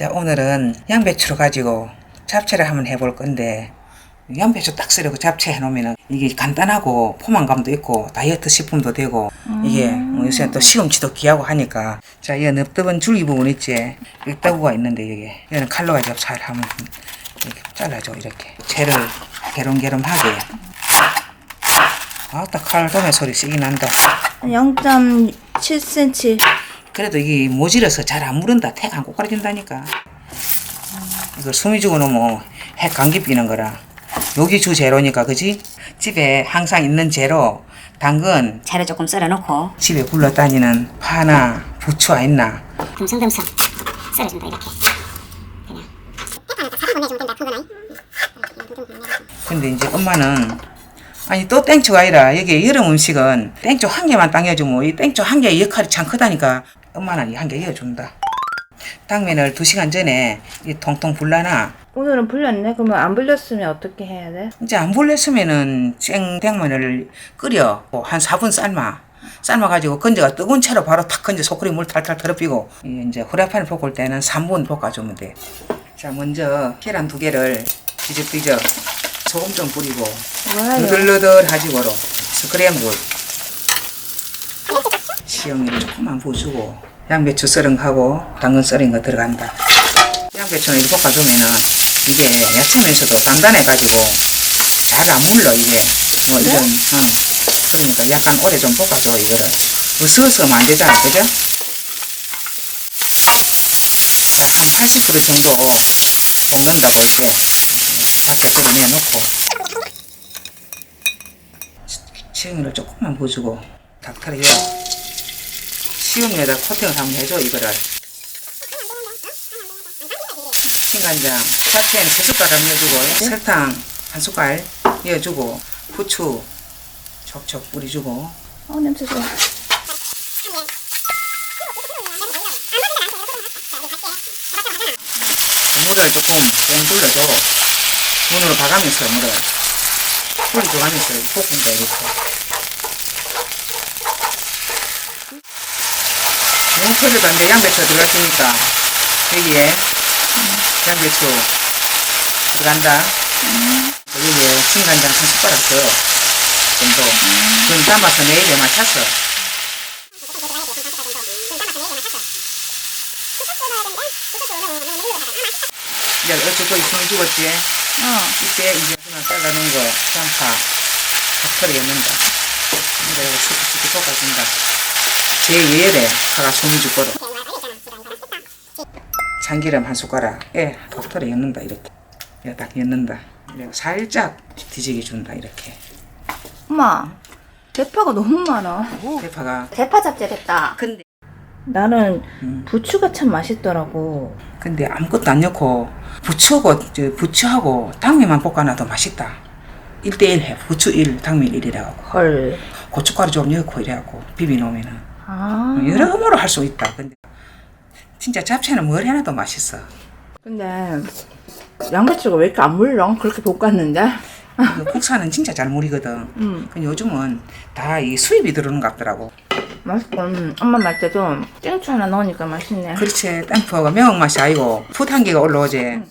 자, 오늘은 양배추를 가지고 잡채를 한번 해볼 건데, 양배추 딱 썰고 잡채 해놓으면 이게 간단하고 포만감도 있고 다이어트 식품도 되고 이게 뭐 요새 또 시금치도 귀하고 하니까 자, 이 넓적한 줄기 부분 있지? 여기 따구가 있는데 이게 얘는 칼로 가지고 잘 한번 이렇게 잘라줘 이렇게 채를 게름게름하게 아따 칼 도매 소리 세게 난다 0.7cm. 그래도 이게 모질어서 잘 안 무른다. 택 안 꼬꾸라진다니까. 이걸 숨이 죽어 놓으면 핵 감기 끼는 거라. 여기 주 재료니까 그지? 집에 항상 있는 재료, 당근, 채를 조금 썰어놓고 집에 굴러다니는 파나 부추가 있나? 듬성듬성 썰어준다 이렇게 근데 이제 엄마는 아니 또 땡초가 아니라 여기 여름 음식은 땡초 한 개만 당겨주면 이 땡초 한 개의 역할이 참 크다니까 엄마는 이 한 개 이어준다. 당면을 두 시간 전에 이 통통 불라나 오늘은 불렸네. 그러면 안 불렸으면 어떻게 해야 돼? 이제 안 불렸으면은 생땡면을 끓여 뭐한 4분 삶아 삶아가지고 건져가 뜨거운 채로 바로 탁 건져 소쿠리 물 탈탈 이 이제 후라이팬을 볶을 때는 3분 볶아주면 돼. 자 먼저 계란 두 개를 뒤적뒤적 소금 좀 뿌리고 뭐하려? 너덜너덜하지고로 스크램블 시영이를 조금만 부어주고 양배추 썰은 거하고 당근 썰은 거 들어간다. 양배추는 이렇게 볶아주면은 이게 야채면서도 단단해가지고 잘 안 물러 이게 뭐 이런 어. 그러니까 약간 오래 좀 볶아줘 이거를 으스으스 하면 안 되잖아 그죠? 한 80% 정도 볶는다고 이렇게 살짝 끓여내놓고 시금을 조금만 부어주고 닭다리에 시금에다 코팅을 한번 해줘 이거를. 신간장 세 숟가락 넣어주고 설탕 한 숟갈 넣어주고 후추 촉촉 뿌려주고. 어 냄새 좋아. 물을 조금 뻥 둘러줘. 문으로 봐가면서 물을 뿌려줘가면서 볶은다 이렇게 뭉쳐져도 안돼 양배추가 들어갔으니까 여기에 양배추 들어간다. 여기에 진간장 한 숟가락 더 정도 그럼 담아서 내일에 맞춰서. 이제 어쩌고 있으면 죽었지 어. 이때 이제 그냥 잘라놓은 거 양파 닭털에 넣는다. 근데 이거 쑥쑥쑥 볶아준다 제 예열에 파가 숨이 죽거든 참기름 한 숟가락에 닭털에 넣는다 이렇게 이렇게 딱 넣는다 그리고 살짝 뒤지게 준다 이렇게 엄마, 대파가 너무 많아. 대파가 대파 잡채 됐다. 근데 나는 음. 부추가 참 맛있더라고. 근데 아무것도 안 넣고 부추하고 저 부추하고 당면만 볶아놔도 맛있다 1대1 해 부추 1 당면 1이라고 헐. 고춧가루 좀 넣고 이래갖고 비비놓으면은 아. 여러모로 할 수 있다. 근데 진짜 잡채는 뭘 해놔도 맛있어. 근데 양배추가 왜 이렇게 안 물렁? 그렇게 볶았는데? 그 국산은 진짜 잘 무리거든. 음. 근데 요즘은 다 이 수입이 들어오는 것 같더라고. 맛있고 음, 엄마 말 때도 땡초 하나 넣으니까 맛있네. 그렇지. 땡프가 매운맛이 아니고 풋 한 개가 올라오지.